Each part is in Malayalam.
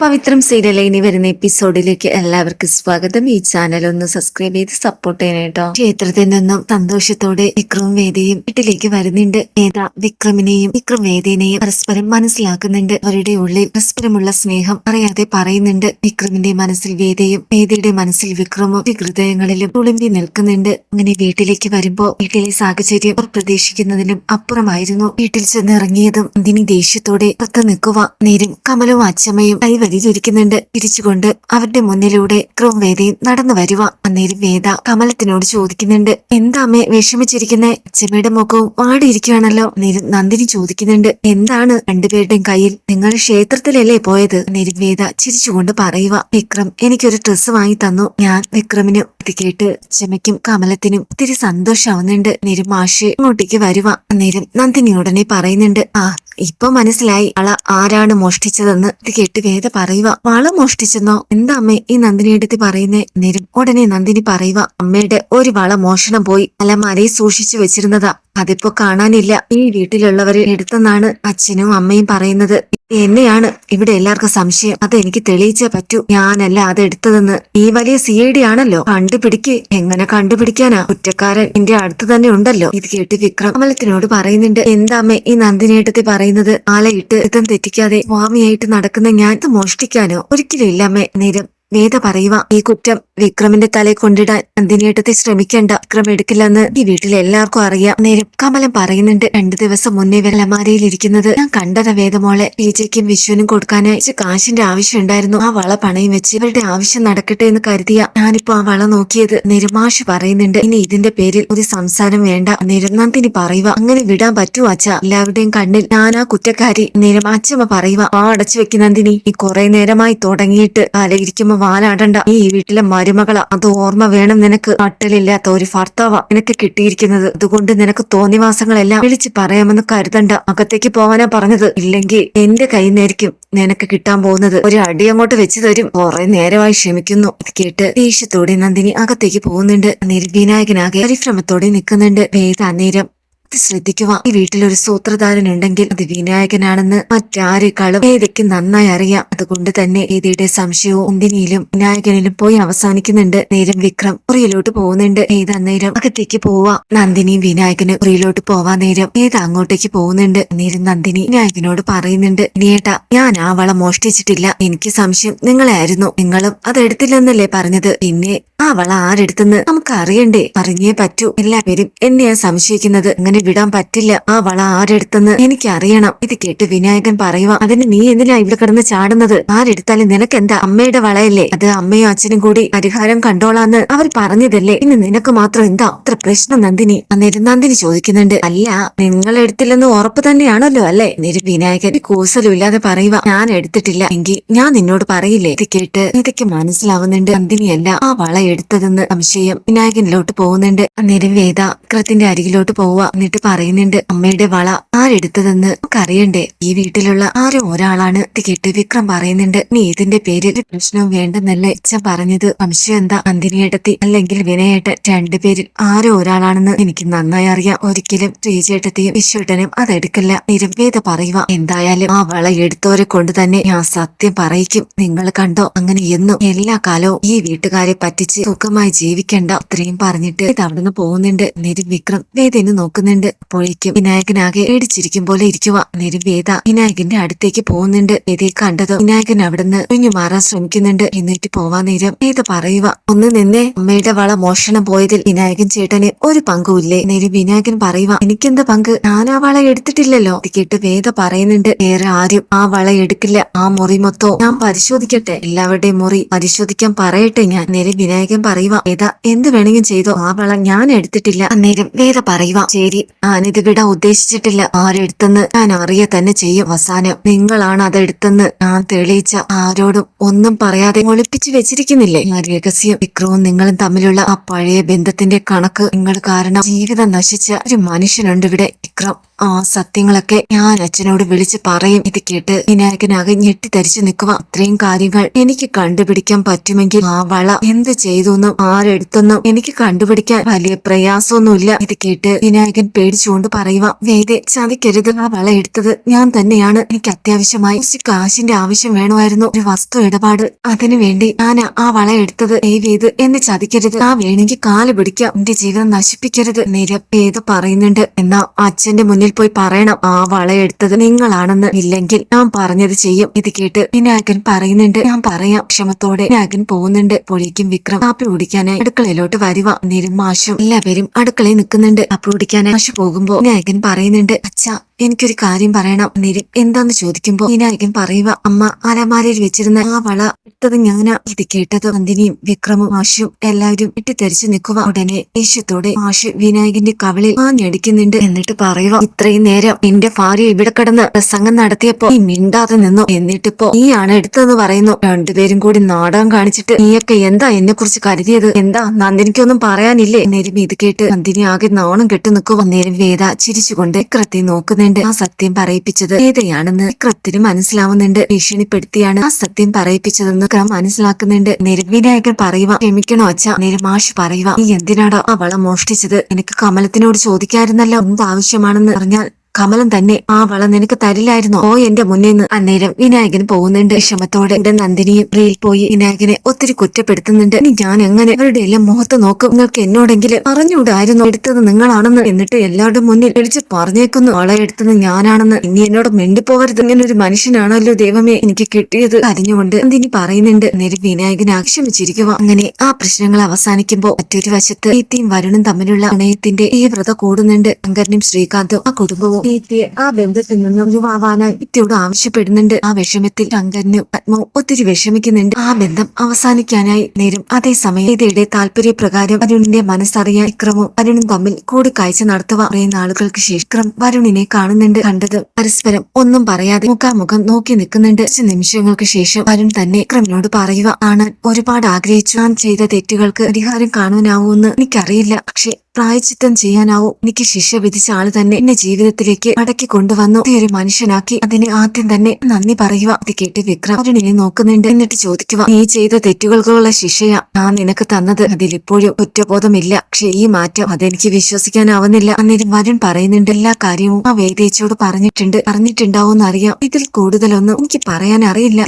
പവിത്രം സീരിയലിൽ ഇനി വരുന്ന എപ്പിസോഡിലേക്ക് എല്ലാവർക്കും സ്വാഗതം. ഈ ചാനൽ ഒന്ന് സബ്സ്ക്രൈബ് ചെയ്ത് സപ്പോർട്ട് ചെയ്യണം കേട്ടോ ക്ഷേത്രത്തിൽ നിന്നും സന്തോഷത്തോടെ വിക്രവും വേദയും വീട്ടിലേക്ക് വരുന്നുണ്ട്. വേദ വിക്രമിനെയും വിക്രം വേദിയെയും പരസ്പരം മനസ്സിലാക്കുന്നുണ്ട്. അവരുടെ ഉള്ളിൽ പരസ്പരമുള്ള സ്നേഹം അറിയാതെ പറയുന്നുണ്ട്. വിക്രമിന്റെ മനസ്സിൽ വേദയും വേദിയുടെ മനസ്സിൽ വിക്രമും ഹൃദയങ്ങളിലും തുളുമ്പി നിൽക്കുന്നുണ്ട്. അങ്ങനെ വീട്ടിലേക്ക് വരുമ്പോ വീട്ടിലെ സാഹചര്യം പ്രതീക്ഷിക്കുന്നതിലും അപ്പുറമായിരുന്നു. വീട്ടിൽ ചെന്നിറങ്ങിയതും ദിനി ദേഷ്യത്തോടെ പുറത്ത് നിൽക്കുക നേരും അച്ഛമ്മയും അച്ചമ്മയും കൈവരിയിരിക്കുന്നുണ്ട് തിരിച്ചുകൊണ്ട് അവരുടെ മുന്നിലൂടെ ക്രോം വേദയും നടന്നു വരുക അന്നേരം വേദ കമലത്തിനോട് ചോദിക്കുന്നുണ്ട് എന്താ അമ്മേ വിഷമിച്ചിരിക്കുന്നേ? അച്ഛമ്മയുടെ മുഖവും വാടിയിരിക്കുകയാണല്ലോ അന്നേരം നന്ദിനി ചോദിക്കുന്നുണ്ട് എന്താണ് രണ്ടുപേരുടെയും കയ്യിൽ? നിങ്ങൾ ക്ഷേത്രത്തിലല്ലേ പോയത്? അന്നേരം വേദ ചിരിച്ചുകൊണ്ട് പറയുക വിക്രം എനിക്കൊരു ഡ്രസ്സ് വാങ്ങി തന്നു. ഞാൻ വിക്രമിന് ഇത് കേട്ട് ചെമയ്ക്കും കമലത്തിനും ഒത്തിരി സന്തോഷാവുന്നുണ്ട്. നേരം മാഷ് ഇങ്ങോട്ടേക്ക് വരുവ. നേരം നന്ദിനി ഉടനെ പറയുന്നുണ്ട്. ആ ഇപ്പൊ മനസ്സിലായി അള ആരാണ് മോഷ്ടിച്ചതെന്ന്. ഇത് കേട്ട് വേദ പറയുക വള മോഷ്ടിച്ചെന്നോ? എന്താ അമ്മേ ഈ നന്ദിനി എടുത്ത് പറയുന്നേ? നേരം ഉടനെ നന്ദിനി പറയുക അമ്മയുടെ ഒരു വള മോഷണം പോയി. അലമാരയിൽ സൂക്ഷിച്ചു വെച്ചിരുന്നതാ. അതിപ്പോ കാണാനില്ല. ഈ വീട്ടിലുള്ളവരെ എടുത്തെന്നാണ് അച്ഛനും അമ്മയും പറയുന്നത്. എന്നെയാണ് ഇവിടെ എല്ലാവർക്കും സംശയം. അത് എനിക്ക് തെളിയിച്ചേ പറ്റൂ. ഞാനല്ല അത് എടുത്തതെന്ന്. ഈ വലിയ സി ഐ ഡി ആണല്ലോ. കണ്ടുപിടിക്ക്. എങ്ങനെ കണ്ടുപിടിക്കാനാ? കുറ്റക്കാരൻ എന്റെ അടുത്ത് തന്നെ ഉണ്ടല്ലോ. ഇത് കേട്ട് വിക്രം അമലത്തിനോട് പറയുന്നുണ്ട്. എന്താമ്മേ ഈ നന്ദിനേട്ടത്തെ പറയുന്നത്? ആലയിട്ട് ഇതം തെറ്റിക്കാതെ സ്വാമിയായിട്ട് നടക്കുന്ന ഞാൻ ഇത് മോഷ്ടിക്കാനോ? ഒരിക്കലും ഇല്ലമ്മേ നേരം വേദ പറയുക ഈ കുറ്റം വിക്രമിന്റെ തലയിൽ കൊണ്ടിടാൻ നന്ദിനിയേട്ടത്തെ ശ്രമിക്കേണ്ട. വിക്രം എടുക്കില്ലെന്ന് ഈ വീട്ടിൽ എല്ലാവർക്കും അറിയാം. നേരം കമലം പറയുന്നുണ്ട് രണ്ടു ദിവസം മുന്നേ വെള്ളമാരയിൽ ഇരിക്കുന്നത് ഞാൻ കണ്ടത വേദമോളെ വിജയ്ക്കും വിശ്വനും കൊടുക്കാനായി കാശിന്റെ ആവശ്യം ഉണ്ടായിരുന്നു. ആ വള പണയം വെച്ച് ഇവരുടെ ആവശ്യം നടക്കട്ടെ എന്ന് കരുതിയ ഞാനിപ്പോ ആ വള നോക്കിയത്. നിരുമാഷ് പറയുന്നുണ്ട് ഇനി ഇതിന്റെ പേരിൽ ഒരു സംസാരം വേണ്ട. നിരനന്ദിനി പറയുക അങ്ങനെ വിടാൻ പറ്റൂ അച്ഛ. എല്ലാവരുടെയും കണ്ണിൽ ഞാൻ ആ കുറ്റക്കാരി. നിരം അച്ഛമ്മ പറയുക ആ അടച്ചു വെക്കുന്നതിനി ഈ കുറെ നേരമായി തുടങ്ങിയിട്ട് കാലയിരിക്കുമ്പോ വാലാടണ്ട ഈ വീട്ടിലെ മരുമകള. അത് ഓർമ്മ വേണം നിനക്ക്. കട്ടലില്ലാത്ത ഒരു ഭർത്താവ നിനക്ക് കിട്ടിയിരിക്കുന്നത്. അതുകൊണ്ട് നിനക്ക് തോന്നിവാസങ്ങളെല്ലാം വിളിച്ച് പറയാമെന്ന് കരുതണ്ട. അകത്തേക്ക് പോവാനാ പറഞ്ഞത്. ഇല്ലെങ്കിൽ എന്റെ കയ്യിൽ നിന്നായിരിക്കും നിനക്ക് കിട്ടാൻ പോകുന്നത്. ഒരു അടി അങ്ങോട്ട് വെച്ച് തരും. കുറെ നേരമായി ക്ഷമിക്കുന്നു. ഇത് കേട്ട് ദേഷ്യത്തോടെ നന്ദിനി അകത്തേക്ക് പോകുന്നുണ്ട്. നിർവിനായകനാകെ പരിശ്രമത്തോടെ നിൽക്കുന്നുണ്ട്. വേദ അന്നേരം ഇത് ശ്രദ്ധിക്കുക ഈ വീട്ടിലൊരു സൂത്രധാരൻ ഉണ്ടെങ്കിൽ അത് വിനായകനാണെന്ന് മറ്റാരെക്കാളും ഏതയ്ക്ക് നന്നായി അറിയാം. അതുകൊണ്ട് തന്നെ ഏതയുടെ സംശയവും ഉന്തിനിയിലും വിനായകനിലും പോയി അവസാനിക്കുന്നുണ്ട്. നേരം വിക്രം മുറിയിലോട്ട് പോകുന്നുണ്ട്. ഏത് അന്നേരം അകത്തേക്ക് പോവാ? നന്ദിനി വിനായകന് മുറിയിലോട്ട് പോവാ നേരം ഏത് അങ്ങോട്ടേക്ക് പോകുന്നുണ്ട്? നേരം നന്ദിനി വിനായകനോട് പറയുന്നുണ്ട് നീട്ട ഞാൻ ആ വള മോഷ്ടിച്ചിട്ടില്ല. എനിക്ക് സംശയം നിങ്ങളെ ആയിരുന്നു നിങ്ങളും അതെടുത്തില്ലെന്നല്ലേ പറഞ്ഞത്. പിന്നെ ആ വള ആരെടുത്തെന്ന് നമുക്ക് അറിയണ്ടേ അറിഞ്ഞേ പറ്റൂ. എല്ലാവരും എന്നെയാ സംശയിക്കുന്നത്. അങ്ങനെ വിടാൻ പറ്റില്ല. ആ വള ആരെടുത്തെന്ന് എനിക്കറിയണം. ഇത് കേട്ട് വിനായകൻ പറയുക അതിന് നീ എന്തിനാ ഇവിടെ കിടന്ന് ചാടുന്നത്? ആരെടുത്താലും നിനക്ക് എന്താ അമ്മയുടെ വളയല്ലേ? അത് അമ്മയും അച്ഛനും കൂടി പരിഹാരം കണ്ടോളാന്ന് അവർ പറഞ്ഞതല്ലേ? ഇനി നിനക്ക് മാത്രം എന്താ? അത്ര പ്രശ്നം നന്ദിനി. അന്നേരം നന്ദിനി ചോദിക്കുന്നുണ്ട് അല്ല നിങ്ങൾ എടുത്തില്ലെന്ന് ഉറപ്പ് തന്നെയാണല്ലോ അല്ലേ? എന്നിട്ട് വിനായകൻ കൂസലും ഇല്ലാതെ പറയുക ഞാൻ എടുത്തിട്ടില്ല. എങ്കിൽ ഞാൻ നിന്നോട് പറയില്ലേ? ഇത് കേട്ട് ഇതൊക്കെ മനസ്സിലാവുന്നുണ്ട് നന്ദിനിയല്ല ആ വള എടുത്തതെന്ന് സംശയം വിനായകനിലോട്ട് പോകുന്നുണ്ട്. അന്നേരം വേദ വിക്രത്തിന്റെ അരികിലോട്ട് പോവുക എന്നിട്ട് പറയുന്നുണ്ട് അമ്മയുടെ വള ആരെടുത്തതെന്ന് നമുക്കറിയണ്ടേ? ഈ വീട്ടിലുള്ള ആരും ഒരാളാണ്. കേട്ട് വിക്രം പറയുന്നുണ്ട് നീ ഇതിന്റെ പേരിൽ പ്രശ്നവും വേണ്ടെന്നല്ല അച്ഛൻ പറഞ്ഞത്? സംശയം എന്താ നന്ദിനിയേട്ടത്തി അല്ലെങ്കിൽ വിനയേട്ടൻ? രണ്ടുപേരിൽ ആരോ ഒരാളാണെന്ന് എനിക്ക് നന്നായി അറിയാം. ഒരിക്കലും ശ്രീചേട്ടത്തെയും വിശ്വട്ടനും അതെടുക്കില്ല. നിരവേദ പറയുക. എന്തായാലും ആ വള എടുത്തവരെ കൊണ്ട് തന്നെ ഞാൻ സത്യം പറയിക്കും. നിങ്ങൾ കണ്ടോ? അങ്ങനെ എന്നും എല്ലാ കാലവും ഈ വീട്ടുകാരെ പറ്റിച്ച് സുഖമായി ജീവിക്കണ്ട അത്രയും പറഞ്ഞിട്ട് ഇത് അവിടുന്ന് പോകുന്നുണ്ട്. നേരം വിക്രം വേദനെ നോക്കുന്നുണ്ട്. അപ്പോഴേക്കും വിനായകനാകെ പേടിച്ചിരിക്കും പോലെ ഇരിക്കുക നേരം വേദ വിനായകന്റെ അടുത്തേക്ക് പോകുന്നുണ്ട്. വേദയെ കണ്ടത് വിനായകൻ അവിടുന്ന് ഒഴിഞ്ഞു മാറാൻ ശ്രമിക്കുന്നുണ്ട്. എന്നിട്ട് പോവാൻ നേരം വേദ പറയുക ഒന്ന് നിന്നെ. അമ്മയുടെ വള മോഷണം പോയതിൽ വിനായകൻ ചേട്ടന് ഒരു പങ്കുമില്ലേ? നേരം വിനായകൻ പറയുക എനിക്കെന്താ പങ്ക്? ഞാൻ ആ വള എടുത്തിട്ടില്ലല്ലോ. ഇത് കേട്ട് വേദ പറയുന്നുണ്ട് വേറെ ആരും ആ വള എടുക്കില്ല. ആ മുറി മൊത്തവും ഞാൻ പരിശോധിക്കട്ടെ. എല്ലാവരുടെയും മുറി പരിശോധിക്കാൻ പറയട്ടെ ഞാൻ. നേരെ വിനായകൻ പറയുക വേദ എന്ത് വേണമെങ്കിലും ചെയ്തോ? ആ വള ഞാൻ എടുത്തിട്ടില്ല. അന്നേരം വേദ പറയുക ശരി ഞാനിത് വിടാൻ ഉദ്ദേശിച്ചിട്ടില്ല. ആരെടുത്തെന്ന് ഞാൻ അറിയ തന്നെ ചെയ്യും അവസാനം. നിങ്ങളാണ് അതെടുത്തെന്ന് ഞാൻ തെളിയിച്ച ആരോടും ഒന്നും പറയാതെ ഒളിപ്പിച്ചു വെച്ചിരിക്കുന്നില്ലേ? ആ രഹസ്യം വിക്രവും നിങ്ങളും തമ്മിലുള്ള ആ പഴയ ബന്ധത്തിന്റെ കണക്ക് നിങ്ങൾ കാരണം ജീവിതം നശിച്ച ഒരു മനുഷ്യനുണ്ട് ഇവിടെ വിക്രം. ആ സത്യങ്ങളൊക്കെ ഞാൻ അച്ഛനോട് വിളിച്ച് പറയും. ഇത് കേട്ട് വിനായകനാകെ ഞെട്ടിത്തരിച്ചു നിൽക്കുക. അത്രയും കാര്യങ്ങൾ എനിക്ക് കണ്ടുപിടിക്കാൻ പറ്റുമെങ്കിൽ ആ വള എന്ത് ചെയ്തു ആരെടുത്തെന്നും എനിക്ക് കണ്ടുപിടിക്കാൻ വലിയ പ്രയാസമൊന്നുമില്ല. ഇത് കേട്ട് വിനായകൻ പേടിച്ചുകൊണ്ട് പറയുക വേദെ ചതിക്കരുത്. ആ വള എടുത്തത് ഞാൻ തന്നെയാണ്. എനിക്ക് അത്യാവശ്യമായി കുറച്ച് കാശിന്റെ ആവശ്യം വേണമായിരുന്നു. ഒരു വസ്തു ഇടപാട്. അതിനു വേണ്ടി ഞാൻ ആ വള എടുത്തത്. ദയവ് ചെയ്ത് എന്നെ ചതിക്കരുത്. ആ വേണെങ്കിൽ കാൽ പിടിക്കാം. എന്റെ ജീവിതം നശിപ്പിക്കരുത്. നിരപ്പേത് പറയുന്നുണ്ട്. എന്നാ അച്ഛന്റെ മുന്നിൽ പോയി പറയണം ആ വള എടുത്തത് നിങ്ങളാണെന്ന്. ഇല്ലെങ്കിൽ ഞാൻ പറഞ്ഞത് ചെയ്യും. ഇത് കേട്ട് വിനായകൻ പറയുന്നുണ്ട്. ഞാൻ പറയാം. ക്ഷമത്തോടെ വിനായകൻ പോകുന്നുണ്ട്. പൊളിക്കും വിക്രം. കാപ്പി കുടിക്കാനായി അടുക്കളയിലോട്ട് വരുവ നേരം മാഷും എല്ലാവരും അടുക്കളയിൽ നിൽക്കുന്നുണ്ട്. കാപ്പി കുടിക്കാനായി മാഷ് പോകുമ്പോ വിനായകൻ പറയുന്നുണ്ട് അച്ഛാ എനിക്കൊരു കാര്യം പറയണം നിരി എന്താന്ന് ചോദിക്കുമ്പോ ഇനായിരിക്കും പറയുക അമ്മ അലമാരയിൽ വെച്ചിരുന്ന ആ വള ഇട്ടത് ഞാനാ. ഇത് കേട്ടത് നന്ദിനിയും വിക്രമും മാഷും എല്ലാവരും ഇട്ടിത്തെരിച്ചു നിൽക്കുക ഉടനെ ദേഷ്യത്തോടെ ആശു വിനായകന്റെ കവളിൽ ആ ആഞ്ഞടിക്കുന്നുണ്ട് എന്നിട്ട് പറയുക ഇത്രയും നേരം എന്റെ ഭാര്യ ഇവിടെ കിടന്ന് പ്രസംഗം നടത്തിയപ്പോ നീ മിണ്ടാതെ നിന്നു? എന്നിട്ടിപ്പോ നീയാണ് എടുത്തതെന്ന് പറയുന്നു. രണ്ടുപേരും കൂടി നാടകം കാണിച്ചിട്ട് നീയൊക്കെ എന്താ എന്നെ കുറിച്ച് കരുതിയത്? എന്താ നന്ദിനിക്കൊന്നും പറയാനില്ലേ? നേരം ഇത് കേട്ട് നന്ദിനി ആകെ നാണം കെട്ടു നിൽക്കുക. നേരം വേദ ചിരിച്ചുകൊണ്ട് വിക്രത്തെ നോക്കുന്നുണ്ട്. ആ സത്യം പറയിപ്പിച്ചത്. ഏതയാണെന്ന് വിക്രത്തിന് മനസ്സിലാവുന്നുണ്ട്. ഭീഷണിപ്പെടുത്തിയാണ് ആ സത്യം പറയിപ്പിച്ചതെന്ന് ക്രം മനസ്സിലാക്കുന്നുണ്ട്. നിരവിനായകൻ പറയുക ക്ഷമിക്കണോ അച്ഛ? നിരമാഷ് പറയുക നീ എന്തിനാടോ അവളെ മോഷ്ടിച്ചത്? എനിക്ക് കമലത്തിനോട് ചോദിക്കായിരുന്നല്ലോ എന്താവശ്യമാണെന്ന് പറഞ്ഞാൽ കമലം തന്നെ ആ വള നിനക്ക് തരില്ലായിരുന്നു? ഓ എന്റെ മുന്നിൽ നിന്ന് അന്നേരം വിനായകൻ പോകുന്നുണ്ട്. വിഷമത്തോടെ ഇവിടെ നന്ദിനിയും റീൽ പോയി വിനായകനെ ഒത്തിരി കുറ്റപ്പെടുത്തുന്നുണ്ട്. ഇനി ഞാൻ എങ്ങനെ അവരുടെ എല്ലാം മുഖത്ത് നോക്കും? നിങ്ങൾക്ക് എന്നോടെങ്കിലും അറിഞ്ഞൂടായിരുന്നു എടുത്തത് നിങ്ങളാണെന്ന്? എന്നിട്ട് എല്ലാവരുടെ മുന്നിൽ വിളിച്ച് പറഞ്ഞേക്കുന്നു. വള എടുത്തത് ഞാനാണെന്ന്. ഇനി എന്നോട് മിണ്ടിപ്പോവരുത് ഇങ്ങനെ ഒരു മനുഷ്യനാണല്ലോ ദൈവമേ. എനിക്ക് കിട്ടിയത് അറിഞ്ഞുകൊണ്ട് നന്ദിനി പറയുന്നുണ്ട്. നേരെ വിനായകൻ ആക്ഷമിച്ചിരിക്കുക അങ്ങനെ ആ പ്രശ്നങ്ങൾ അവസാനിക്കുമ്പോൾ മറ്റൊരു വശത്ത് നീത്തിയും വരുണും തമ്മിലുള്ള പ്രണയത്തിന്റെ തീവ്രത കൂടുന്നുണ്ട്. ശങ്കരനും ശ്രീകാന്തും ആ കുടുംബവും നീത്തിയെ ആ ബന്ധത്തിൽ നിന്നും ഒഴിവാവാനായി നിത്യയോട് ആവശ്യപ്പെടുന്നുണ്ട്. ആ വിഷമത്തിൽ ശങ്കരന് പത്മ ഒത്തിരി വിഷമിക്കുന്നുണ്ട്. ആ ബന്ധം അവസാനിക്കാനായി നേരും. അതേസമയം താല്പര്യ താല്പര്യപ്രകാരം അരുണിന്റെ മനസ്സറിയാൻ വിക്രമും അരുണും തമ്മിൽ കൂടിക്കാഴ്ച നടത്തുക കുറേ നാളുകൾക്ക് ശേഷം വിക്രം വരുണിനെ കാണുന്നുണ്ട്. കണ്ടത് പരസ്പരം ഒന്നും പറയാതെ മുഖാമുഖം നോക്കി നിൽക്കുന്നുണ്ട്. കുറച്ച് നിമിഷങ്ങൾക്ക് ശേഷം വരുൺ തന്നെ വിക്രമിനോട് പറയുക ആണ് ഒരുപാട് ആഗ്രഹിച്ചു. ഞാൻ ചെയ്ത തെറ്റുകൾക്ക് പരിഹാരം കാണുവാനാവൂന്ന് എനിക്കറിയില്ല. പക്ഷെ പ്രായച്ചിത്തം ചെയ്യാനാവും. എനിക്ക് ശിക്ഷ വിധിച്ച ആൾ തന്നെ എന്റെ ജീവിതത്തിലേക്ക് മടക്കി കൊണ്ടുവന്നു. ഒരു മനുഷ്യനാക്കി അതിന് ആദ്യം തന്നെ നന്ദി പറയുക. ഇത് കേട്ട് വിക്രം അരുണിനെ നോക്കുന്നുണ്ട് എന്നിട്ട് ചോദിക്കുക നീ ചെയ്ത തെറ്റുകൾക്കുള്ള ശിക്ഷയാ? ഞാൻ നിനക്ക് തന്നത് അതിലിപ്പോഴും കുറ്റബോധമില്ല. പക്ഷെ ഈ മാറ്റം അതെനിക്ക് വിശ്വസിക്കാനാവുന്നില്ല. അന്നേരം വരുൺ പറയുന്നുണ്ട് എല്ലാ കാര്യവും ആ വേദിയച്ചോട് പറഞ്ഞിട്ടുണ്ട്. പറഞ്ഞിട്ടുണ്ടാവും അറിയാം ഇതിൽ കൂടുതലൊന്നും എനിക്ക് പറയാൻ അറിയില്ല.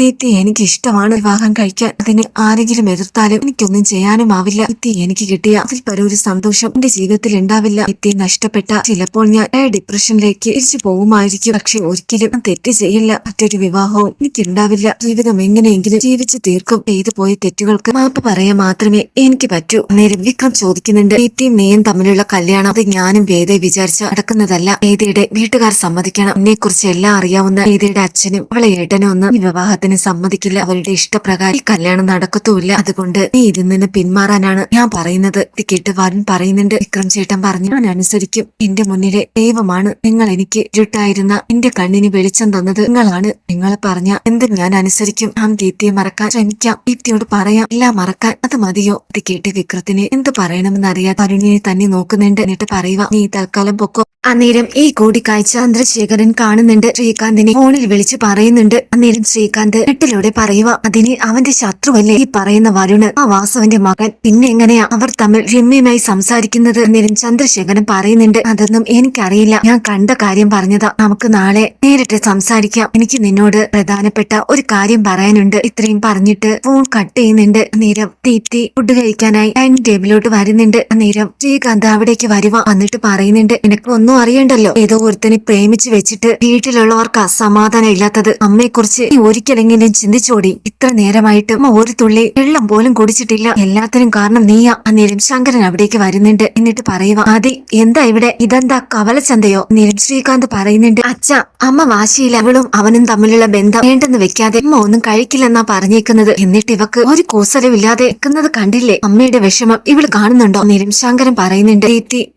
എനിക്ക് ഇഷ്ടമാണ് വിവാഹം കഴിക്കാൻ. അതിന് ആരെങ്കിലും എതിർത്താലും എനിക്കൊന്നും ചെയ്യാനും ആവില്ല ദീപ്തി എനിക്ക് കിട്ടിയ അതിൽ പരൊരു സന്തോഷം. എന്റെ ജീവിതത്തിൽ ഉണ്ടാവില്ല വിദ്യ നഷ്ടപ്പെട്ട ചിലപ്പോൾ ഞാൻ ഡിപ്രഷനിലേക്ക് തിരിച്ചു പോകുമായിരിക്കും. പക്ഷെ ഒരിക്കലും തെറ്റ് ചെയ്യില്ല. മറ്റൊരു വിവാഹവും എനിക്കുണ്ടാവില്ല. ജീവിതം എങ്ങനെയെങ്കിലും ജീവിച്ചു തീർക്കും. ചെയ്തു പോയ തെറ്റുകൾക്ക് മാപ്പ് പറയാൻ മാത്രമേ എനിക്ക് പറ്റൂ. നേരം വിക്രം ചോദിക്കുന്നുണ്ട് ദീപ്തിയും നെയ്യും തമ്മിലുള്ള കല്യാണം അത് ഞാനും വേദയെ വിചാരിച്ച നടക്കുന്നതല്ല. വേദയുടെ വീട്ടുകാർ സമ്മതിക്കണം. എന്നെ കുറിച്ച് എല്ലാം അറിയാവുന്ന വേദയുടെ അച്ഛനും അവളെ ഏട്ടനും ഒന്നും ഈ വിവാഹത്തിന് സമ്മതിക്കില്ല. അവരുടെ ഇഷ്ടപ്രകാരം ഈ കല്യാണം നടക്കത്തുമില്ല. അതുകൊണ്ട് നീ ഇതിൽ നിന്ന് പിന്മാറാനാണ് ഞാൻ പറയുന്നത്. ഇത് കേട്ട് വരുൺ പറയുന്നുണ്ട് വിക്രം ചേട്ടൻ പറഞ്ഞു ഞാൻ അനുസരിക്കും എന്റെ മുന്നിലെ ദൈവമാണ് നിങ്ങൾ എനിക്ക് ഇരുട്ടായിരുന്ന. എന്റെ കണ്ണിന് വെളിച്ചം തന്നത് നിങ്ങളാണ്. നിങ്ങൾ പറഞ്ഞ എന്ത് ഞാൻ അനുസരിക്കും. ഞാൻ ദീപ്തിയെ മറക്കാൻ ശ്രമിക്കാം. ദീപ്തിയോട് പറയാം എല്ലാം മറക്കാൻ. അത് മതിയോ? അത് കേട്ട് വിക്രത്തിന് എന്ത് പറയണമെന്ന് അറിയാതെ വരുണിനെ തന്നെ നോക്കുന്നുണ്ട്. എന്നിട്ട് പറയുക നീ തൽക്കാലം പൊക്കോ. അന്നേരം ഈ കൂടിക്കാഴ്ച ചന്ദ്രശേഖരൻ കാണുന്നുണ്ട്. ശ്രീകാന്തിനെ ഫോണിൽ വിളിച്ച് പറയുന്നുണ്ട്. അന്നേരം ശ്രീകാന്ത് നെട്ടിലൂടെ പറയുക അതിന് അവന്റെ ശത്രുവല്ലേ? ഈ പറയുന്ന വരുണ് ആ വാസവന്റെ മകൻ. പിന്നെ എങ്ങനെയാ അവർ തമ്മിൽ രമ്യമായി സംസാരിക്കുന്നത്? അന്നേരം ചന്ദ്രശേഖരൻ പറയുന്നുണ്ട് അതൊന്നും എനിക്കറിയില്ല. ഞാൻ കണ്ട കാര്യം പറഞ്ഞതാ. നമുക്ക് നാളെ നേരിട്ട് സംസാരിക്കാം. എനിക്ക് നിന്നോട് പ്രധാനപ്പെട്ട ഒരു കാര്യം പറയാനുണ്ട്. ഇത്രയും പറഞ്ഞിട്ട് ഫോൺ കട്ട് ചെയ്യുന്നുണ്ട്. അന്നേരം തീറ്റി ഫുഡ് കഴിക്കാനായി ഡൈനിങ് ടേബിളിലോട്ട് വരുന്നുണ്ട്. അന്നേരം ശ്രീകാന്ത് അവിടേക്ക് വരുക എന്നിട്ട് പറയുന്നുണ്ട് നിനക്ക് ഒന്നും അറിയണ്ടല്ലോ. ഏതോ ഒരുത്തനെ പ്രേമിച്ച് വെച്ചിട്ട് വീട്ടിലുള്ളവർക്ക് അസമാധാനം ഇല്ലാത്തത് അമ്മയെക്കുറിച്ച് നീ ഒരിക്കലെങ്കിലും ചിന്തിച്ചോടി. ഇത്ര നേരമായിട്ട് അമ്മ ഒരു തുള്ളി വെള്ളം പോലും കുടിച്ചിട്ടില്ല. എല്ലാത്തിനും കാരണം നീയാ. അന്നേരം ശങ്കരൻ അവിടേക്ക് വരുന്നുണ്ട്. എന്നിട്ട് പറയുക അതി എന്താ ഇവിടെ? ഇതെന്താ കവലച്ചന്തയോ? നിരം ശ്രീകാന്ത് പറയുന്നുണ്ട് അച്ഛ അമ്മ വാശിയില്ല. അവളും അവനും തമ്മിലുള്ള ബന്ധം വേണ്ടെന്ന് വെക്കാതെ അമ്മ ഒന്നും കഴിക്കില്ലെന്നാ പറഞ്ഞേക്കുന്നത്. എന്നിട്ട് ഇവക്ക് ഒരു കൂസലമില്ലാതെ നിൽക്കുന്നത് കണ്ടില്ലേ? അമ്മയുടെ വിഷമം ഇവൾ കാണുന്നുണ്ടോ? നിരം ശങ്കരൻ പറയുന്നുണ്ട്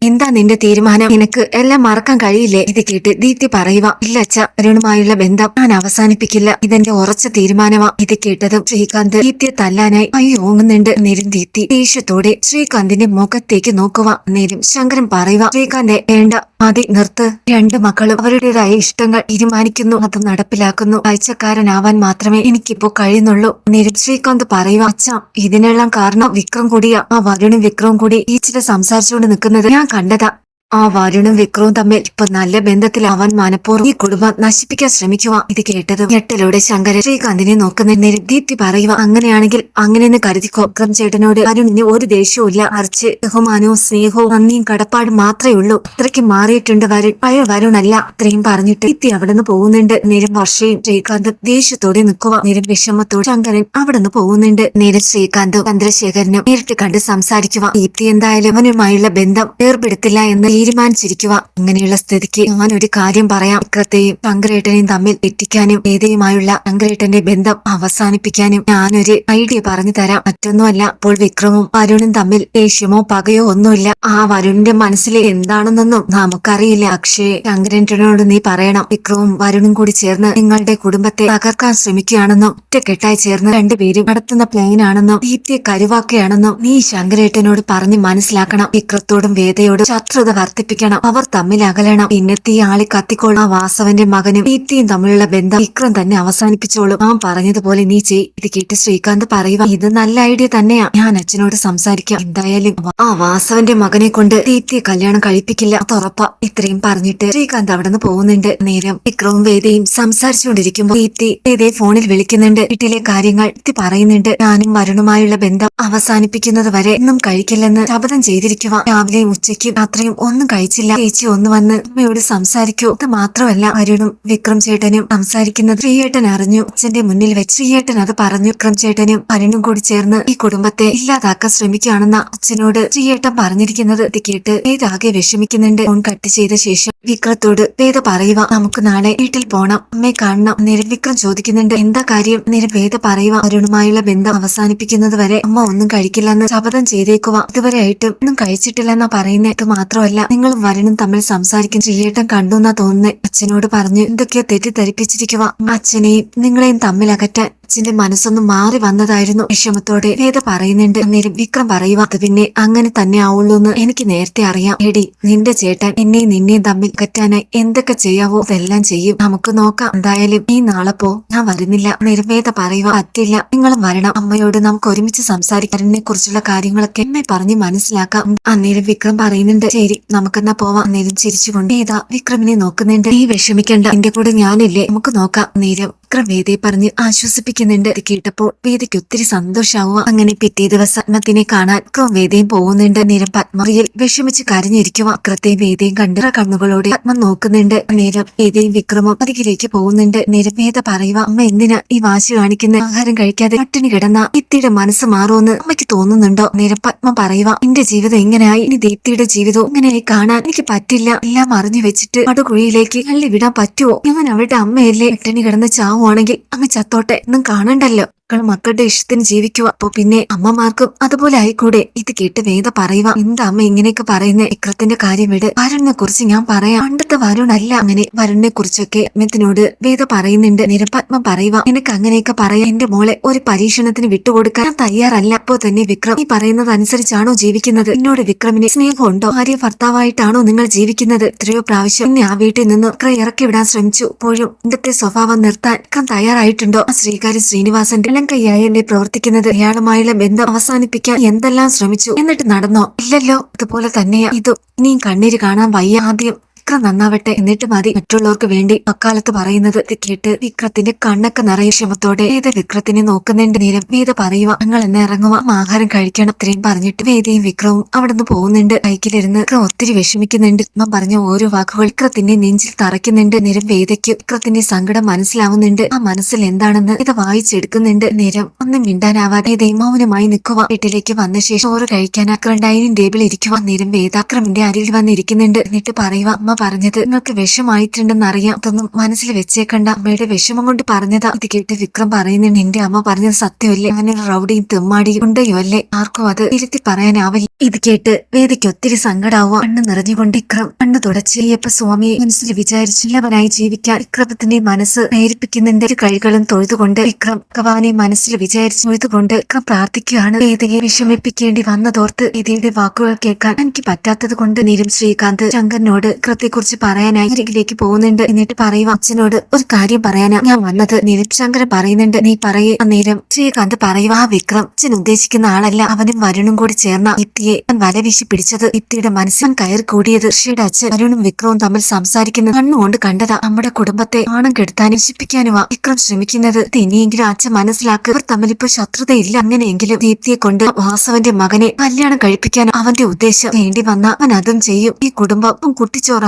എന്താ നിന്റെ തീരുമാനം? നിനക്ക് ഇതെല്ലാം മറക്കാൻ കഴിയില്ലേ? ഇത് കേട്ട് ദീപ്തി പറയുക ഇല്ല അച്ഛ അരുണുമായുള്ള ബന്ധം ഞാൻ അവസാനിപ്പിക്കില്ല. ഇതെന്റെ ഉറച്ച തീരുമാനമാ. ഇത് കേട്ടതും ശ്രീകാന്ത് ദീപ്തിയെ തല്ലാനായി അയ്യ ഓങ്ങുന്നുണ്ട് നേരം ദീപ്തി ദേഷ്യത്തോടെ ശ്രീകാന്തിന്റെ മുഖത്തേക്ക് നോക്കുക നേരം ശങ്കരൻ പറയുക ശ്രീകാന്തെ വേണ്ട. മതി നിർത്ത്. രണ്ട് മക്കളും അവരുടേതായ ഇഷ്ടങ്ങൾ തീരുമാനിക്കുന്നു. അത് നടപ്പിലാക്കുന്നു. കാഴ്ചക്കാരനാവാൻ മാത്രമേ എനിക്കിപ്പോ കഴിയുന്നുള്ളൂ. നേരം ശ്രീകാന്ത് പറയുക അച്ഛ ഇതിനെല്ലാം കാരണം വിക്രം കൂടിയ. ആ വരുണും വിക്രവും കൂടി ഈ ചില സംസാരിച്ചുകൊണ്ട് നിൽക്കുന്നത് ഞാൻ കണ്ടതാ. ആ വരുണും വിക്രവും തമ്മിൽ ഇപ്പൊ നല്ല ബന്ധത്തിലാവാൻ മനഃപൂർവം ഈ കുടുംബം നശിപ്പിക്കാൻ ശ്രമിക്കുക ഇത് കേട്ടത് ഞെട്ടലോടെ ശങ്കരൻ ശ്രീകാന്തിനെ നോക്കുന്ന ദീപ്തി പറയുക അങ്ങനെയാണെങ്കിൽ അങ്ങനെയെന്ന് കരുതിക്കോ. വിക്രം ചേട്ടനോട് വരുണിന് ഒരു ദേഷ്യവും ഇല്ല. അർച്ച് ബഹുമാനവും സ്നേഹവും നന്ദിയും കടപ്പാടും മാത്രമേ ഉള്ളൂ. അത്രയ്ക്ക് മാറിയിട്ടുണ്ട് വരുൺ. പഴയ വരുണല്ല. അത്രയും പറഞ്ഞിട്ട് ദീപ്തി അവിടെ നിന്ന് പോകുന്നുണ്ട്. നേരം വർഷയും ശ്രീകാന്ത് ദേഷ്യത്തോടെ നിൽക്കുക നേരം വിഷമത്തോടെ ശങ്കരൻ അവിടെ നിന്ന് പോകുന്നുണ്ട്. നേരം ശ്രീകാന്തും ചന്ദ്രശേഖരനും നേരിട്ട് കണ്ട് സംസാരിക്കുക ദീപ്തി എന്തായാലും അവനുമായുള്ള ബന്ധം ഏർപ്പെടുത്തില്ല എന്ന് തീരുമാനിച്ചിരിക്കുക. അങ്ങനെയുള്ള സ്ഥിതിക്ക് ഞാൻ ഒരു കാര്യം പറയാം. വിക്രത്തെയും ശങ്കരേട്ടനെയും തമ്മിൽ തെറ്റിക്കാനും വേദയുമായുള്ള ശങ്കരേട്ടന്റെ ബന്ധം അവസാനിപ്പിക്കാനും ഞാനൊരു ഐഡിയ പറഞ്ഞു തരാം. മറ്റൊന്നുമല്ല അപ്പോൾ വിക്രമും വരുണും തമ്മിൽ ദേഷ്യമോ പകയോ ഒന്നുമില്ല. ആ വരുണിന്റെ മനസ്സിൽ എന്താണെന്നൊന്നും നമുക്കറിയില്ല. പക്ഷേ ശങ്കരേട്ടനോട് നീ പറയണം. വിക്രമും വരുണും കൂടി ചേർന്ന് നിങ്ങളുടെ കുടുംബത്തെ തകർക്കാൻ ശ്രമിക്കുകയാണെന്നും ഒറ്റക്കെട്ടായി ചേർന്ന് രണ്ടുപേരും നടത്തുന്ന പ്ലെയിൻ ആണെന്നും ദീപ്തിയെ കരുവാക്കുകയാണെന്നും നീ ശങ്കരേട്ടനോട് പറഞ്ഞ് മനസ്സിലാക്കണം. വിക്രത്തോടും വേദയോടും ശത്രുത വർദ്ധിപ്പിക്കണം അവർ തമ്മിൽ അകലണം. പിന്നെ തീ ആളി കത്തിക്കോളും. ആ വാസവന്റെ മകനും ദീപ്തിയും തമ്മിലുള്ള ബന്ധം വിക്രം തന്നെ അവസാനിപ്പിച്ചോളും. ഞാൻ പറഞ്ഞതുപോലെ നീ ചെയ്. ഇത് കേട്ട് ശ്രീകാന്ത് പറയുക ഇത് നല്ല ഐഡിയ തന്നെയാ. ഞാൻ അച്ഛനോട് സംസാരിക്കാം. എന്തായാലും ആ വാസവന്റെ മകനെ കൊണ്ട് തീത്തിയെ കല്യാണം കഴിപ്പിക്കില്ല. തുറപ്പ ഇത്രയും പറഞ്ഞിട്ട് ശ്രീകാന്ത് അവിടെ നിന്ന് പോകുന്നുണ്ട്. നേരം വിക്രവും വേദയും സംസാരിച്ചുകൊണ്ടിരിക്കുമ്പോൾ ദീപ്തി വേദയെ ഫോണിൽ വിളിക്കുന്നുണ്ട്. വീട്ടിലെ കാര്യങ്ങൾ ദീപ്തി പറയുന്നുണ്ട്. ഞാനും വരുണുമായുള്ള ബന്ധം അവസാനിപ്പിക്കുന്നത് വരെ ഒന്നും കഴിക്കില്ലെന്ന് ശപഥം ചെയ്തിരിക്കുക രാവിലെയും ഉച്ചയ്ക്കും രാത്രിയും ഒന്നും കഴിച്ചില്ല. ചേച്ചി ഒന്ന് വന്ന് അമ്മയോട് സംസാരിക്കൂ. ഇത് മാത്രമല്ല അരുണും വിക്രം ചേട്ടനും സംസാരിക്കുന്നത് ശ്രീയേട്ടൻ അറിഞ്ഞു. അച്ഛന്റെ മുന്നിൽ വെച്ച് ശ്രീയേട്ടൻ അത് പറഞ്ഞു. വിക്രം ചേട്ടനും അരുണും കൂടി ചേർന്ന് ഈ കുടുംബത്തെ ഇല്ലാതാക്കാൻ ശ്രമിക്കുകയാണെന്ന അച്ഛനോട് ശ്രീയേട്ടൻ പറഞ്ഞിരിക്കുന്നത്. ഇത് കേട്ട് വേദാകെ വിഷമിക്കുന്നുണ്ട്. ഫോൺ കട്ട് ചെയ്ത ശേഷം വിക്രത്തോട് വേദ പറയുക നമുക്ക് നാളെ വീട്ടിൽ പോണം. അമ്മയെ കാണണം. നേരം വിക്രം ചോദിക്കുന്നുണ്ട് എന്താ കാര്യം? നേരം വേദ പറയുക അരുണുമായുള്ള ബന്ധം അവസാനിപ്പിക്കുന്നത് വരെ അമ്മ ഒന്നും കഴിക്കില്ലെന്ന് ശപഥം ചെയ്തേക്കുക ഇതുവരെ ആയിട്ടും ഒന്നും കഴിച്ചിട്ടില്ലെന്നാ പറയുന്നത് മാത്രമല്ല നിങ്ങളും വരനും തമ്മിൽ സംസാരിക്കും ശ്രീയേട്ടൻ കണ്ടു എന്നാ തോന്നുന്നത് അച്ഛനോട് പറഞ്ഞു എന്തൊക്കെയാ തെറ്റിദ്ധരിപ്പിച്ചിരിക്കുക അച്ഛനെയും നിങ്ങളെയും തമ്മിൽ അകറ്റാൻ അച്ഛന്റെ മനസ്സൊന്ന് മാറി വന്നതായിരുന്നു. വിഷമത്തോടെ വേദ പറയുന്നുണ്ട്. അന്നേരം വിക്രം പറയുക അത് പിന്നെ അങ്ങനെ തന്നെ ആവുള്ളൂ എന്ന് എനിക്ക് നേരത്തെ അറിയാം. എടി നിന്റെ ചേട്ടൻ എന്നെയും നിന്നെയും തമ്മിൽ കറ്റാനായി എന്തൊക്കെ ചെയ്യാവോ അതെല്ലാം ചെയ്യും. നമുക്ക് നോക്കാം. എന്തായാലും ഈ നാളെ പോ. ഞാൻ വരുന്നില്ല. അന്നേരം വേദ പറയുക പറ്റില്ല. നിങ്ങളും വരണം. അമ്മയോട് നമുക്ക് ഒരുമിച്ച് സംസാരിക്കാനെ കുറിച്ചുള്ള കാര്യങ്ങളൊക്കെ എന്നെ പറഞ്ഞ് മനസ്സിലാക്കാം. അന്നേരം വിക്രം പറയുന്നുണ്ട് ശരി നമുക്കെന്നാ പോവാം. അന്നേരം ചിരിച്ചുകൊണ്ട് ഏതാ? വിക്രമിനെ നോക്കുന്നുണ്ട്. നീ വിഷമിക്കണ്ട. എന്റെ കൂടെ ഞാനില്ലേ. നമുക്ക് നോക്കാം. നേരം വിക്രം വേദയെ പറഞ്ഞ് ആശ്വസിപ്പിക്കുന്നുണ്ട്. കേട്ടപ്പോൾ വേദയ്ക്ക് ഒത്തിരി സന്തോഷാവുക അങ്ങനെ പിറ്റേ ദിവസം പത്മത്തിനെ കാണാൻ വിക്രം വേദയും പോകുന്നുണ്ട്. നേരം പത്മറിയിൽ വിഷമിച്ച് കരഞ്ഞിരിക്കുക. അക്രത്തെ വേദയും കണ്ടിറ കണ്ണുകളോടെ പത്മം നോക്കുന്നുണ്ട്. നേരം വേദയും വിക്രമും അരികിലേക്ക് പോകുന്നുണ്ട്. നേരം വേദ പറയുക അമ്മ എന്തിനാ ഈ വാശി കാണിക്കുന്ന? ആഹാരം കഴിക്കാതെ പട്ടിണി കിടന്ന? ദീപ്തിയുടെ മനസ്സ് മാറുമെന്ന് അമ്മയ്ക്ക് തോന്നുന്നുണ്ടോ? നേരം പത്മ പറയുക എന്റെ ജീവിതം എങ്ങനെയായി? ഇനി ദീപ്തിയുടെ ജീവിതവും ഇങ്ങനെയായി കാണാൻ എനിക്ക് പറ്റില്ല. എല്ലാം അറിഞ്ഞു വെച്ചിട്ട് അടുകുഴിയിലേക്ക് തള്ളി വിടാൻ പറ്റുമോ ഞാൻ അവളുടെ അമ്മയല്ലേ? പട്ടിണി കിടന്ന് ചാവുവാണെങ്കിൽ അങ്ങ് ചത്തോട്ടെ ഒന്നും കാണണ്ടല്ലോ. മക്കൾ മക്കളുടെ ഇഷ്ടത്തിന് ജീവിക്കുക. അപ്പൊ പിന്നെ അമ്മമാർക്കും അതുപോലെ ആയിക്കൂടെ. ഇത് കേട്ട് വേദ പറയുക എന്താ അമ്മ ഇങ്ങനെയൊക്കെ പറയുന്നത് ഇക്രത്തിന്റെ കാര്യം വിട്. വരുണിനെ കുറിച്ച് ഞാൻ പറയാം. പണ്ടത്തെ വരുണല്ല അങ്ങനെ. വരുണിനെ കുറിച്ചൊക്കെ അമ്മത്തിനോട് വേദ പറയുന്നുണ്ട്. നിരപത്മ പറയുക എനിക്ക് അങ്ങനെയൊക്കെ പറയാം. എന്റെ മോളെ ഒരു പരീക്ഷണത്തിന് വിട്ടുകൊടുക്കാൻ തയ്യാറല്ല. അപ്പോ തന്നെ വിക്രം ഈ പറയുന്നത് അനുസരിച്ചാണോ ജീവിക്കുന്നത്? എന്നോട് വിക്രമിന് സ്നേഹമുണ്ടോ? ഭാര്യ ഭർത്താവായിട്ടാണോ നിങ്ങൾ ജീവിക്കുന്നത്? എത്രയോ പ്രാവശ്യം എന്നെ ആ വീട്ടിൽ നിന്ന് ഇറക്കി വിടാൻ ശ്രമിച്ചു. ഇപ്പോഴും ഇന്നത്തെ സ്വഭാവം നിർത്താൻ തയ്യാറായിട്ടുണ്ടോ? ശ്രീകാരി ശ്രീനിവാസന്റെ എല്ലാം എന്നെ പ്രവർത്തിക്കുന്നത്. അയാളുമായുള്ള ബന്ധം അവസാനിപ്പിക്കാൻ എന്തെല്ലാം ശ്രമിച്ചു? എന്നിട്ട് നടന്നോ? ഇല്ലല്ലോ. അതുപോലെ തന്നെയാ. ഇതും ഇനിയും കണ്ണീര് കാണാൻ വയ്യ ആദ്യം വിക്രം നന്നാവട്ടെ എന്നിട്ട് മതി. മറ്റുള്ളവർക്ക് വേണ്ടി അക്കാലത്ത് പറയുന്നത് കേട്ട് വിക്രത്തിന്റെ കണ്ണൊക്കെ നിറയെ ക്ഷമത്തോടെ വേദ വിക്രത്തിനെ നോക്കുന്നതിന്റെ നേരം വേദ പറയുക ഞങ്ങൾ എന്നെ ഇറങ്ങുക ആഹാരം കഴിക്കണം. ഇത്രയും പറഞ്ഞിട്ട് വേദയും വിക്രവും അവിടെ നിന്ന് പോകുന്നുണ്ട്. ബൈക്കിലിരുന്ന് വിക്രം ഒത്തിരി വിഷമിക്കുന്നുണ്ട്. അമ്മ പറഞ്ഞ ഓരോ വാക്കുകൾ വിക്രത്തിന്റെ നെഞ്ചിൽ തറയ്ക്കുന്നുണ്ട്. നേരം വേദയ്ക്ക് വിക്രത്തിന്റെ സങ്കടം മനസ്സിലാവുന്നുണ്ട്. ആ മനസ്സിൽ എന്താണെന്ന് ഇത് വായിച്ചെടുക്കുന്നുണ്ട്. നേരം ഒന്നും മിണ്ടാനാവാതെ വേദ മൗനമായി നിൽക്കുക വീട്ടിലേക്ക് വന്ന ശേഷം ചോറ് കഴിക്കാൻ അക്രം ഡൈനിങ് ടേബിൾ ഇരിക്കുക നേരം വേദാക്രമിന്റെ അരികിൽ വന്നിരിക്കുന്നുണ്ട്. എന്നിട്ട് പറയുക അമ്മ പറഞ്ഞത്. നിങ്ങൾക്ക് വിഷമായിട്ടുണ്ടെന്ന് അറിയാം അതൊന്നും മനസ്സിൽ വെച്ചേക്കണ്ട. അമ്മയുടെ വിഷമം കൊണ്ട് പറഞ്ഞതാ. ഇത് കേട്ട് വിക്രം പറയുന്നുണ്ട് എന്റെ അമ്മ പറഞ്ഞത് സത്യമല്ലേ? അങ്ങനെ റൗഡിയും തെമ്മാടിയും ഉണ്ടയോ അല്ലേ? ആർക്കും അത് ഇരുത്തി പറയാനാവില്ല. ഇത് കേട്ട് വേദിക്ക് ഒത്തിരി സങ്കടാവുക. കണ്ണ് നിറഞ്ഞുകൊണ്ട് വിക്രം കണ്ണു തുടച്ച് അയ്യപ്പ സ്വാമിയെ മനസ്സിൽ വിചാരിച്ചുള്ളവനായി ജീവിക്കാൻ വിക്രമത്തിന്റെ മനസ്സ് പ്രേരിപ്പിക്കുന്നതിന്റെ കൈകളും തൊഴുതുകൊണ്ട് വിക്രം ഭഗവാനെ മനസ്സിൽ വിചാരിച്ച് തൊഴുതുകൊണ്ട് വിക്രം പ്രാർത്ഥിക്കുകയാണ്. വേദിയെ വിഷമിപ്പിക്കേണ്ടി വന്നതോർത്ത് വേദിയുടെ വാക്കുകൾ കേൾക്കാൻ എനിക്ക് പറ്റാത്തത് കൊണ്ട് നീരും ശ്രീകാന്ത് ശങ്കറിനോട് വിക്രത്തെക്കുറിച്ച് പറയാനായി അരികിലേക്ക് പോകുന്നുണ്ട്. എന്നിട്ട് പറയും അച്ഛനോട് ഒരു കാര്യം പറയാനാ. ഞാൻ വന്നത് നീരും ശങ്കരൻ പറയുന്നുണ്ട്. നീ പറയേ അന്നേരം ശ്രീകാന്ത് പറയുക ആ വിക്രം അച്ഛൻ ഉദ്ദേശിക്കുന്ന ആളല്ല. അവനും വരുണും കൂടി ചേർന്ന ഇത്തിയെ അവൻ വലവീശി പിടിച്ചത്. ഇത്തിയുടെ മനസ്സിൽ കയറി കൂടിയത് ഋഷിയുടെ അച്ഛൻ വരുണും വിക്രവും തമ്മിൽ സംസാരിക്കുന്നത് കണ്ണുകൊണ്ട് കണ്ടതാ. നമ്മുടെ കുടുംബത്തെ ആണം കെടുത്താനും നശിപ്പിക്കാനുമാ വിക്രം ശ്രമിക്കുന്നത്. ഇനിയെങ്കിലും അച്ഛൻ മനസ്സിലാക്കുക ഇവർ തമ്മിൽ ഇപ്പൊ ശത്രുതയില്ല. അങ്ങനെയെങ്കിലും ദീപ്തിയെ കൊണ്ട് വാസവന്റെ മകനെ കല്യാണം കഴിപ്പിക്കാൻ അവന്റെ ഉദ്ദേശം വേണ്ടി വന്ന അവൻ അതും ചെയ്യും. ഈ കുടുംബം അവൻ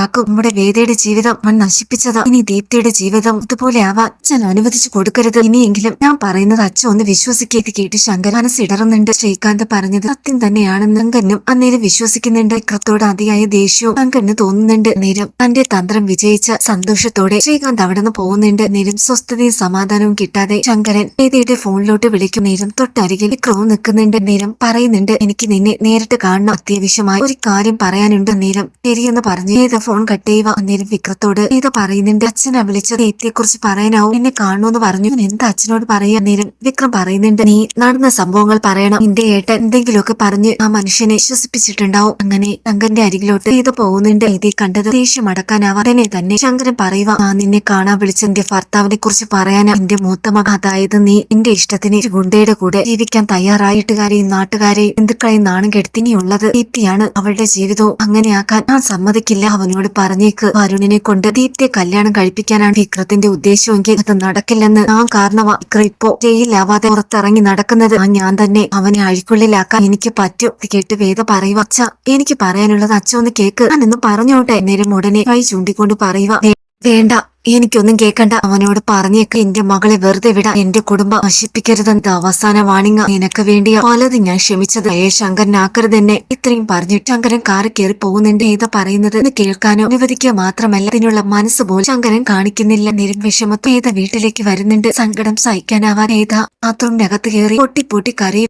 കുട്ടിച്ചോറാക്കും നമ്മുടെ വേദയുടെ ജീവിതം അവൻ നശിപ്പിച്ചത്. ഇനി ദീപ്തിയുടെ ജീവിതം ഇതുപോലെ ആവാൻ അച്ഛൻ അനുവദിച്ചു കൊടുക്കരുത്. ഇനിയെങ്കിലും ഞാൻ പറയുന്നത് അച്ഛൻ ഒന്ന് വിശ്വസിക്കേത് കേട്ട് ശങ്കർ മനസ്സിടറുന്നുണ്ട്. ശ്രീകാന്ത് പറഞ്ഞത് സത്യം തന്നെയാണെന്ന് ശങ്കരനും അന്നേരം വിശ്വസിക്കുന്നുണ്ട്. വിക്രത്തോട് അതിയായ ദേഷ്യവും ശങ്കറിന് തോന്നുന്നുണ്ട്. നേരം തന്റെ തന്ത്രം വിജയിച്ച സന്തോഷത്തോടെ ശ്രീകാന്ത് അവിടെ നിന്ന് പോകുന്നുണ്ട്. നേരം സ്വസ്ഥതയും സമാധാനവും കിട്ടാതെ ശങ്കരൻ വേദിയുടെ ഫോണിലോട്ട് വിളിക്കും. നേരം തൊട്ടരികിൽ ക്രോ നിൽക്കുന്നുണ്ട്. നേരം പറയുന്നുണ്ട് എനിക്ക് നിന്നെ നേരിട്ട് കാണണം. അത്യാവശ്യമായി ഒരു കാര്യം പറയാനുണ്ട്. നേരം ശരിയെന്ന് പറഞ്ഞു ഏതാ ഫോൺ കട്ട് ചെയ്യുക അന്നേരം വിക്രത്തോട് ഇത് പറയുന്നുണ്ട്. അച്ഛനെ വിളിച്ചത് എത്തിയെ കുറിച്ച് പറയാനാവും. എന്നെ കാണുമെന്ന് പറഞ്ഞു. എന്താ അച്ഛനോട് പറയാ എന്നേരും വിക്രം പറയുന്നുണ്ട്. നീ നടന്ന സംഭവങ്ങൾ പറയണം. നിന്റെ ഏട്ടൻ എന്തെങ്കിലുമൊക്കെ പറഞ്ഞ് ആ മനുഷ്യനെ വിശ്വസിപ്പിച്ചിട്ടുണ്ടാവും. അങ്ങനെ ശങ്കന്റെ അരികിലോട്ട് ഇത് പോകുന്നുണ്ട്. ഇതേ കണ്ടത് ദേഷ്യം അടക്കാനാവാതെ തന്നെ ശങ്കരൻ പറയുക ആ നിന്നെ കാണാൻ വിളിച്ച എന്റെ ഭർത്താവിനെ കുറിച്ച് പറയാനാ. എന്റെ മൂത്ത അതായത് നീ എന്റെ ഇഷ്ടത്തിന് ഗുണ്ടയുടെ കൂടെ ജീവിക്കാൻ തയ്യാറായിട്ടുകാരെയും നാട്ടുകാരെയും ബന്ധുക്കളെയും നാണം കെടുത്തിനിയുള്ളത് ദീപ്തിയാണ് അവളുടെ ജീവിതവും. അങ്ങനെയാക്കാൻ ഞാൻ സമ്മതിക്കില്ല. അവനോട് പറഞ്ഞേക്ക്. വരുണിനെ കൊണ്ട് ദീപ്തിയെ കല്യാണം കഴിപ്പിക്കാനാണ് വിക്രത്തിന്റെ ഉദ്ദേശമെങ്കിൽ അത് നടക്കില്ലെന്ന് ഞാൻ കാരണമാ വിക്ര ഇപ്പോ ജയിലാവാതെ പുറത്തിറങ്ങി നടക്കുന്നത് ആ ഞാൻ തന്നെ. അവനെ അഴിക്കുള്ളിലാക്കാൻ എനിക്ക് പറ്റും. കേട്ട് വേദ പറയുക അച്ഛ എനിക്ക് പറയാനുള്ളത് അച്ഛ ഒന്ന് കേക്ക്. ഞാൻ ഇന്ന് പറഞ്ഞോട്ടെ. നേരം ഉടനെ കൈ ചൂണ്ടിക്കൊണ്ട് പറയുക "വേ- വേണ്ട എനിക്കൊന്നും കേക്കണ്ട. അവനോട് പറഞ്ഞേക്ക്. എന്റെ മകളെ വെറുതെ വിടാ എന്റെ കുടുംബം നശിപ്പിക്കരുതെന്ന് അവസാന വാണിങ്ങ നിനക്ക് വേണ്ടിയ. പലതും ഞാൻ ക്ഷമിച്ചത്. ഏ ശങ്കരനാക്കരുത് തന്നെ ഇത്രയും പറഞ്ഞു. ശങ്കരൻ കാറി കയറി പോകുന്നുണ്ട്. ഏതാ പറയുന്നത്? എന്ന് കേൾക്കാനോ അനുവദിക്കുക മാത്രമല്ല. അതിനുള്ള മനസ്സ് പോലും ശങ്കരൻ കാണിക്കുന്നില്ല. നിരവിഷമത്വം ഏത വീട്ടിലേക്ക് വരുന്നുണ്ട്. സങ്കടം സഹിക്കാനാവാൻ ഏതാ? ബാത്റൂമിനകത്ത് കയറി പൊട്ടിപ്പൊട്ടി പൊട്ടി കരയും.